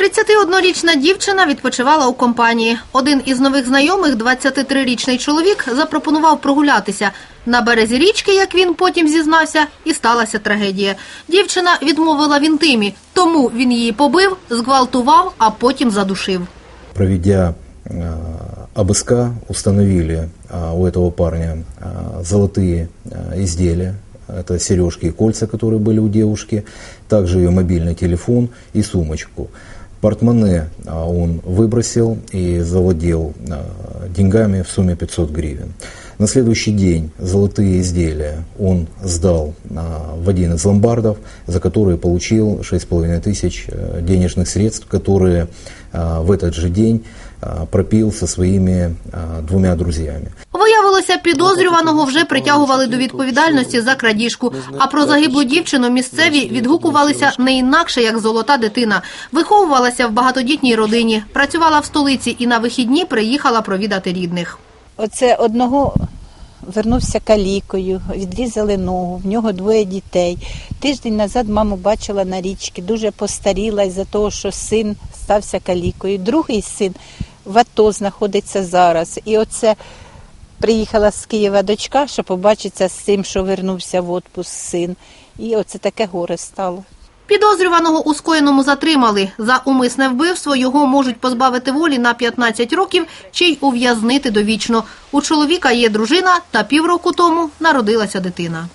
31-річна дівчина відпочивала у компанії. Один із нових знайомих, 23-річний чоловік, запропонував прогулятися. На березі річки, як він потім зізнався, і сталася трагедія. Дівчина відмовила в інтимі, тому він її побив, зґвалтував, а потім задушив. Проведя э, обыска, установили а, у этого парня а, золотые а, изделия. Это сережки и кольца, которые были у девушки, также ее мобильный телефон и сумочку. Портмоне а, он выбросил и завладел а, деньгами в сумме 500 гривен. На следующий день золотые изделия он сдал а, в один из ломбардов, за которые получил 6,5 тысяч э, денежных средств, которые в этот же день пропил со своими двумя друзьями. Виявилося, підозрюваного вже притягували до відповідальності за крадіжку. А про загиблу дівчину місцеві відгукувалися не інакше, як золота дитина. Виховувалася в багатодітній родині, працювала в столиці і на вихідні приїхала провідати рідних. Оце одного вернувся калікою, відрізали ногу, в нього двоє дітей. Тиждень назад маму бачила на річці, дуже постаріла із-за того, що син стався калікою. Другий син в АТО знаходиться зараз. І оце приїхала з Києва дочка, щоб побачитися з цим, що вернувся в отпуск син. І оце таке горе стало. Підозрюваного у скоєному затримали. За умисне вбивство його можуть позбавити волі на 15 років чи й ув'язнити довічно. У чоловіка є дружина та півроку тому народилася дитина.